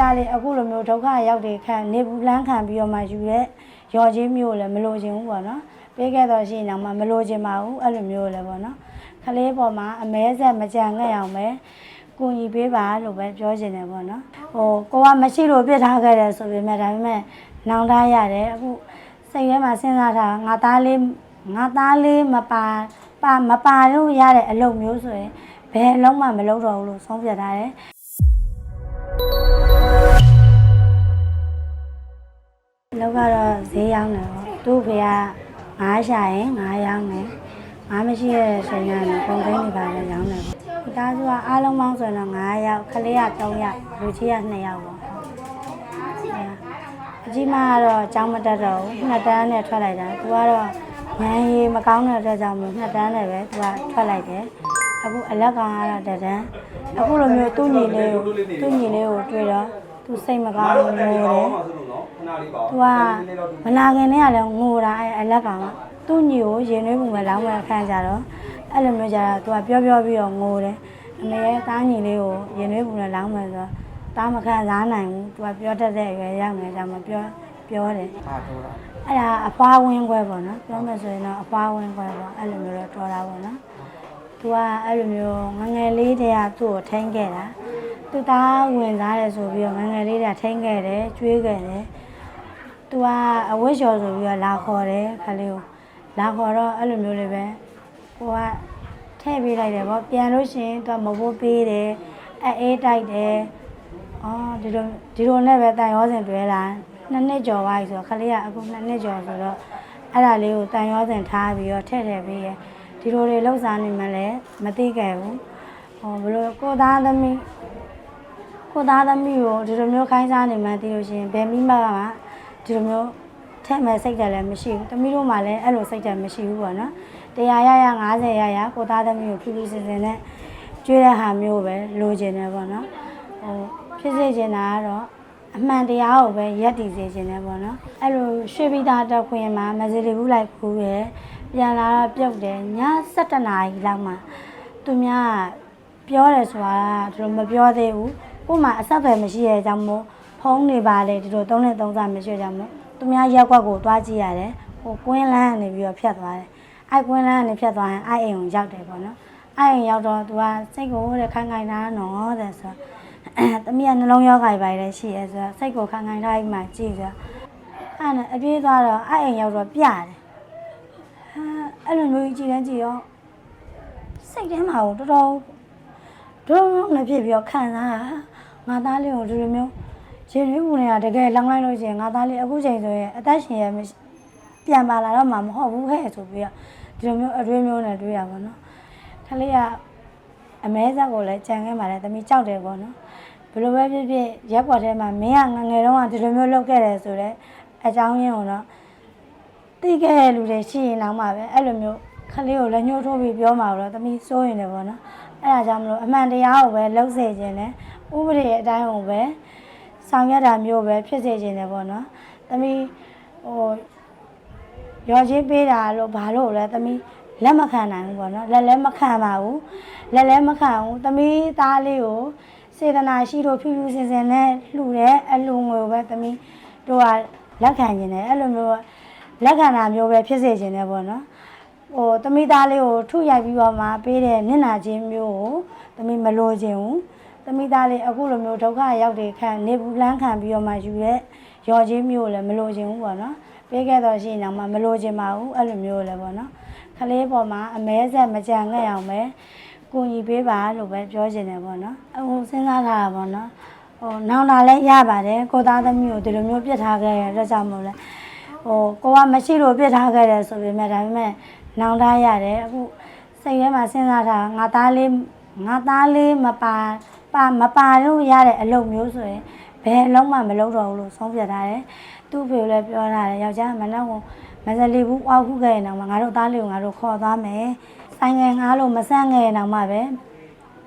သားလေးအခုလိုမျိုးဒုက္ခရောက်တဲ့ခံနေဘူးလန်းခံပြီးတော့မှယူရဲရော်ချင်းမျိုးလည်းမလိုချင်ဘူးပေါ့နော်ပေးခဲ့တော့ရှိရင်တော့မှမလိုချင်ပါဘူးအဲ့လိုမျိုးလည်းပေါ့နော်ခလေးပေါ်မှာအမဲဆက်မကြံခဲ့အောင်ပဲကူညီပေးပါလို့ပဲပြောချင်တယ်ပေါ့နော်ဟိုကိုကမရှိလို့ပြစ်ထားခဲ့တယ်ဆိုပေမဲ့ဒါပေမဲ့နောင်တရတယ်အခုစိတ်ထဲမှာစဉ်းစားတာငါသားလေးငါသားလေးမပါပါမပါလို့ရတဲ့အလုပ်မျိုးဆိုရင်ဘယ်အလုံးမှမလုပ်တော့ဘူးလို့ဆုံးဖြတ်ထားတယ် လောကတော့ဈေးရောက်တယ်ပေါ့သူ့ဖေကငါးရှာရင်ငါးရောင်းတယ်ငါးမရှိရတဲ့ချိန်ကတော့ပုံသိန်းတွေပါပဲရောင်းတယ်ပေါ့ဒီသားစုကအားလုံးပေါင်းဆိုရင်တော့9ယောက်ခလေးက3ယောက်လူကြီးက2ယောက်ပေါ့အကြီးမကတော့အကြောင်းမတက်တော့ဘူးနှစ်တန်းနဲ့ထွက်လိုက်တာသူကတော့ငန်းရီမကောင်းတဲ့အတွက်ကြောင့်မို့နှစ်တန်းနဲ့ပဲသူကထွက်လိုက်တယ်အခုအလက်ကောင်ကတော့တတန်းအခုလိုမျိုးသူ့ညီလေးကိုသူ့ညီလေးကိုတွေ့တော့သူစိတ်မကောင်းဘူးလို့တယ်မှာဆိုလို့နော်ခဏလေးပါ သူကမနာခင်နဲ့ကလည်းငိုတာအဲအလက်ကကသူ့ညီကိုရင်နှွေးပုံပဲလောင်းဝဲခံကြတော့အဲ့လိုမျိုးကြတော့သူကပြောပြောပြီးတော့ငိုတယ်အမေရဲ့တားညီလေးကိုရင်နှွေးပုံနဲ့လောင်းမယ်ဆိုတော့တားမခံစားနိုင်ဘူးသူကပြောတတ်တဲ့အရွယ်ရောက်နေကြမှာပြောပြောတယ်ဟာတော့တာအဲ့ဒါအဖွားဝင်းခွဲပေါ့နော်ပြောမယ်ဆိုရင်တော့အဖွားဝင်းခွဲပေါ့အဲ့လိုမျိုးတော့တော်တာပေါ့နော်သူကအဲ့လိုမျိုးငငယ်လေးတည်းကသူ့ကိုထိန်းခဲ့တာသူသားဝင်သားတယ်ဆိုပြီးတော့ငငယ်လေးတည်းကထိန်းခဲ့တယ်ကျွေးခဲ့တယ် သူကအဝတ်လျှော်ဆိုပြီးတော့လာခေါ်တယ်ခလေးကိုလာခေါ်တော့အဲ့လိုမျိုးလေးပဲကိုကထည့်ပေးလိုက်တယ်ဗောပြန်လို့ရှိရင်သူကမဖို့ပေးတယ်အဲအေးတိုက်တယ်အော်ဒီလိုဒီလိုနဲ့ပဲတန်ရောစင်တွဲလာနှစ်နှစ်ကျော်သွားပြီဆိုတော့ခလေးကအခုနှစ်နှစ်ကျော်ဆိုတော့အဲ့ဒါလေးကိုတန်ရောစင်ထားပြီးတော့ထည့်ထည့်ပေးရဒီလိုတွေလှုပ်ရှားနေမှလည်းမသိခဲ့ဘူးဟောဘလို့ကိုသားသမီးကိုသားသမီးကိုဒီလိုမျိုးခိုင်းစားနေမှသိလို့ရှိရင်ဘယ်မိမကမှ ဒီလိုမျိုးထက်မဲ့စိတ်တယ်လည်းမရှိဘူး။သမီးတို့မှလည်းအဲ့လိုစိတ်တယ်မရှိဘူးပေါ့နော်။တရားရရ90ရရကိုသားသမီးကိုဖြူဖြူစင်စင်နဲ့ကျွေးတဲ့ဟာမျိုးပဲလိုချင်တယ်ပေါ့နော်။ဟိုဖြစ်စေချင်တာကတော့အမှန်တရားကိုပဲရက်တည်စေချင်တယ်ပေါ့နော်။အဲ့လိုရွှေပြည်သားတက်ခွင်မှာမစရီဘူးလိုက်ကူရယ်ပြန်လာတော့ပြုတ်တယ်ည7နာရီလောက်မှသူများကပြောတယ်ဆိုတာကသူတို့မပြောသေးဘူးကို့မှာအဆက်အသွယ်မရှိတဲ့ကြောင့်မို့ ဖုန်းတွေပါလေဒီလိုသုံးနဲ့သုံးစားမရှိတဲ့ကြောင့်မို့သူများရက်ကွက်ကိုသွားကြည့်ရတယ်ဟိုကွင်းလန်းကနေပြီးတော့ဖြတ်သွားတယ်အဲ့ကွင်းလန်းကနေဖြတ်သွားရင်အဲ့အိမ်ကိုရောက်တယ်ပေါ့နော်အဲ့အိမ်ရောက်တော့သူကစိတ်ကိုတဲ့ခိုင်ခိုင်ထားနော်တဲ့ဆိုတော့တမီးကနှလုံးရောဂါပဲလည်းရှိရဲဆိုတော့စိတ်ကိုခိုင်ခိုင်ထားပြီးမှကြည့်ဆိုတော့အဲ့နဲ့အပြေးသွားတော့အဲ့အိမ်ရောက်တော့ပြတယ်ဟာအဲ့လိုမျိုးကြီးကြည့်တန်းကြည့်ရောစိတ်ထဲမှာတော့တော်တော်ဒုံနဲ့ဖြစ်ပြီးတော့ခံစားတာငါသားလေးကိုဒီလိုမျိုး ရှင်ရွေးမှုတွေကတကယ်လောင်းလိုက်လို့ရှိရင်ငါသားလေးအခုချိန်ဆိုရင်အသက်ရှင်ရမရှိပြန်ပါလာတော့မှမဟုတ်ဘူးဟဲ့ဆိုပြီးတော့ဒီလိုမျိုးအတွေးမျိုးနဲ့တွေးရပါတော့ခလေးကအမဲဆက်ကိုလည်းကြံခဲ့ပါလေတမီကြောက်တယ်ပေါ့နော်ဘယ်လိုပဲဖြစ်ဖြစ်ရက်ပေါ်ထဲမှာမင်းကငငယ်တုန်းကဒီလိုမျိုးလုပ်ခဲ့တယ်ဆိုတော့အကြောင်းရင်းကိုတော့သိခဲ့တဲ့လူတွေရှိရင်တော့မှပဲအဲ့လိုမျိုးခလေးကိုလည်းညှို့ထိုးပြီးပြောမှာတော့တမီစိုးရင်တယ်ပေါ့နော်အဲ့ဒါကြောင့်မလို့အမှန်တရားကိုပဲလှုပ်စေခြင်းနဲ့ဥပဒေအတိုင်းကိုပဲ ဆောင်ရွက်တာမျိုးပဲဖြစ်စေခြင်းနဲ့ပေါ့နော်။သမီးဟိုရော်ချင်းပေးတာလို့ဘာလို့လဲသမီးလက်မခံနိုင်ဘူးပေါ့နော်။လက်လည်းမခံပါဘူး။လက်လည်းမခံဘူး။သမီးသားလေးကိုစေတနာရှိလို့ဖြူဖြူစင်စင်နဲ့လှူတဲ့အလူငွေကိုပဲသမီးတို့ကလက်ခံခြင်းနဲ့အဲ့လိုမျိုးလက်ခံတာမျိုးပဲဖြစ်စေခြင်းနဲ့ပေါ့နော်။ဟိုတမိသားလေးကိုထုရိုက်ပြီးတော့မှပေးတဲ့နင့်နာချင်းမျိုးကိုတမိမလိုချင်ဘူး တမိသားလေးအခုလိုမျိုးဒုက္ခရောက်တဲ့ခံနေဘူးလန်းခံပြီးတော့မှယူတဲ့ရော်ချင်းမျိုးကိုလည်းမလိုချင်ဘူးပေါ့နော်ပေးခဲ့တော့ရှိရင်တော့မှမလိုချင်ပါဘူးအဲ့လိုမျိုးလည်းပေါ့နော်ခလေးပေါ်မှာအမဲဆက်မကြံခဲ့အောင်ပဲကူညီပေးပါလို့ပဲပြောချင်တယ်ပေါ့နော်အခုစဉ်းစားထားတာပေါ့နော်ဟိုနောင်လာလဲရပါတယ်ကိုသားသမီးကိုဒီလိုမျိုးပြစ်ထားခဲ့ရတဲ့အတွက်ကြောင့်မို့လဲဟိုကိုကမရှိလို့ပြစ်ထားခဲ့တယ်ဆိုပေမဲ့ဒါပေမဲ့နောင်တရတယ်အခုစိတ်ထဲမှာစဉ်းစားတာငါသားလေးငါသားလေးမပါ ပါမပါလို့ရတဲ့အလုပ်မျိုးဆိုရင်ဘယ်အလုံးမှမလုပ်တော့ဘူးလို့ဆုံးဖြတ်ထားတယ်သူ့ဖေကိုလည်းပြောထားတယ်ယောက်ျားမနောက်ကိုမစလီဘူးအောက်ခုခဲ့ရင်တော့ငါတို့သားလေးကိုငါတို့ခေါ်သွားမယ်ဆိုင်ငယ်ငါလို့မဆန့်ခဲ့ရင်တော့မှပဲ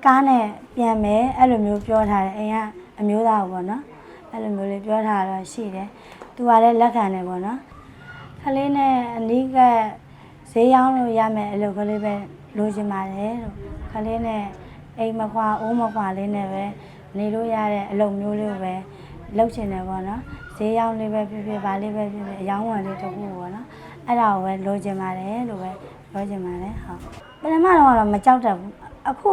ကားနဲ့ပြန်မယ်အဲ့လိုမျိုးပြောထားတယ်အိမ်ကအမျိုးသားကိုပေါ့နော်အဲ့လိုမျိုးလေးပြောထားတော့ရှိတယ်သူကလည်းလက်ခံတယ်ပေါ့နော်ခလေးနဲ့အနီးကဈေးရောင်းလို့ရမယ်အလုပ်ကလေးပဲလိုချင်ပါတယ်လို့ခလေးနဲ့ အိမ်မခွာအိုးမခွာလေးနဲ့ပဲနေလို့ရတဲ့အလုပ်မျိုးလေးကိုပဲလုပ်ချင်တယ်ပေါ့နော်ဈေးရောက်လေးပဲဖြစ်ဖြစ်ဗာလေးပဲဖြစ်ဖြစ်အယောင်းဝယ်လေးတစ်ခုပေါ့နော်အဲ့ဒါကိုပဲလိုချင်ပါတယ်လို့ပဲပြောချင်ပါတယ်ဟုတ်ပထမတော့ကတော့မကြောက်တတ်ဘူးအခု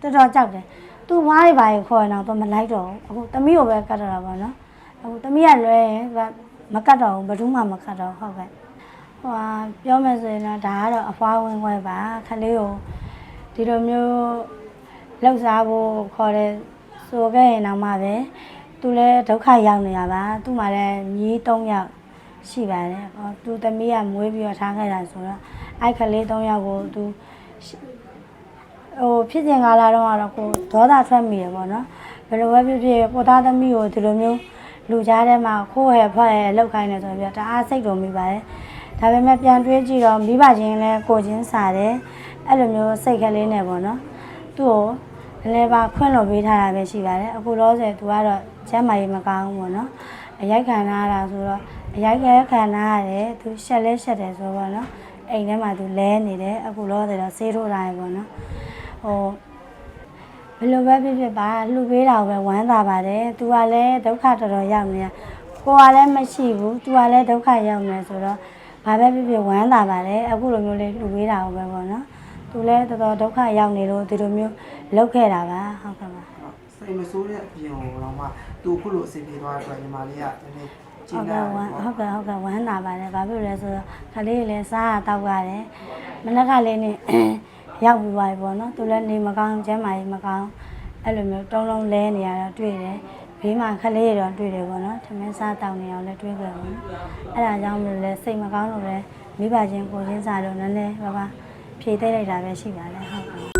တော်တော်ကြောက်တယ်သူဝါးတွေပါရင်ခေါ်ရင်တော့သူမလိုက်တော့ဘူးအခုသမီးကိုပဲကတ်တော့တာပေါ့နော်အခုသမီးကလွဲရင်သူကမကတ်တော့ဘူးဘယ်သူမှမကတ်တော့ဟုတ်ကဲ့ဟိုဟာပြောမယ်ဆိုရင်တော့ဒါကတော့အဖွားဝင်ခွဲပါခလေးကိုဒီလိုမျိုး လှုပ်ရှားဖို့ခေါ်တဲ့ဆိုခဲ့ရင်တော့မှပဲသူလည်းဒုက္ခရောက်နေရပါသူ့မှာလည်းညီး၃ယောက်ရှိပါတယ်ဟောသူသမီးကမွေးပြီးတော့ထားခဲ့တာဆိုတော့အဲ့ခလေး၃ယောက်ကိုသူဟိုဖြစ်စဉ်ကာလတော့ကတော့ကိုဒေါသထွက်မိရပေါ့နော်ဘယ်လိုပဲဖြစ်ဖြစ်ကိုသားသမီးကိုဒီလိုမျိုးလူကြားထဲမှာခိုးဟဲ့ဖွဲ့ဟဲ့လောက်ခိုင်းနေဆိုပြီးတော့တအားစိတ်တော်မိပါတယ်ဒါပေမဲ့ပြန်တွေးကြည့်တော့မိဘချင်းလည်းကိုချင်းစားတယ်အဲ့လိုမျိုးစိတ်ကလေးနဲ့ပေါ့နော် သူ့ကိုလည်းပါခွင့်လို့ပေးထားတာပဲရှိပါတယ်အခုလောဆယ်သူကတော့ကျမ်းမာရေးမကောင်းဘူးပေါ့နော်အရိုက်ခံရတာဆိုတော့အရိုက်ခဲခံရတယ်သူရှက်လဲရှက်တယ်ဆိုတော့နော်အိမ်ထဲမှာသူလဲနေတယ်အခုလောဆယ်တော့ဆေးထိုးထားရပေါ့နော်ဟိုဘယ်လိုပဲဖြစ်ဖြစ်ပါလှူပေးတာကိုပဲဝမ်းသာပါတယ်။ तू ကလည်းဒုက္ခတော်တော်ရောက်နေတာ။ကိုကလည်းမရှိဘူး။ तू ကလည်းဒုက္ခရောက်နေဆိုတော့ဘာပဲဖြစ်ဖြစ်ဝမ်းသာပါတယ်။အခုလိုမျိုးလေးလှူပေးတာကိုပဲပေါ့နော်။ तू လည်းတော်တော်ဒုက္ခရောက်နေလို့ဒီလိုမျိုးလုပ်ခဲ့တာပါ။ဟုတ်ကဲ့ပါစိတ်မဆိုးတဲ့အပြင်ကိုတော့မှသူခုလိုအစီအပြေသွားတဲ့အတွက်ညီမလေးကနည်းနည်း။ကျဉ်းဟုတ်လာကဲ့ဝတယ်မ်းပေါ့ဟုတ်ကဲ့ဟုတ်ကဲ့ဝမ်းသာပါတယ်။ဘာဖြစ်လို့လဲဆိုတော့ခလေးကလည်းစားရတောက်ရတယ်။မနက်ကလေးနေရောက်ပြီးသွားပြီပေါ့နော်။ तू လည်းနေမကောင်းကျမ်းမာရေးမကောင်းအဲ့လိုမျိုးတုံးလုံးလဲနေရတော့တွေ့တယ်။ဘေးမှာခလေးတွေတော့တွေ့တယ်ပေါ့နော်။ထမင်းစားတောက်နေအောင်လည်းတွေ့ကြပါဘူး။အဲ့ဒါကြောင့်မလို့လဲစိတ်မကောင်းလို့လဲမိဘချင်းကိုချင်းစားလို့နည်းနည်းပါးပါ ဖြေသိလိုက်တာပဲရှိပါလေဟုတ်ကဲ့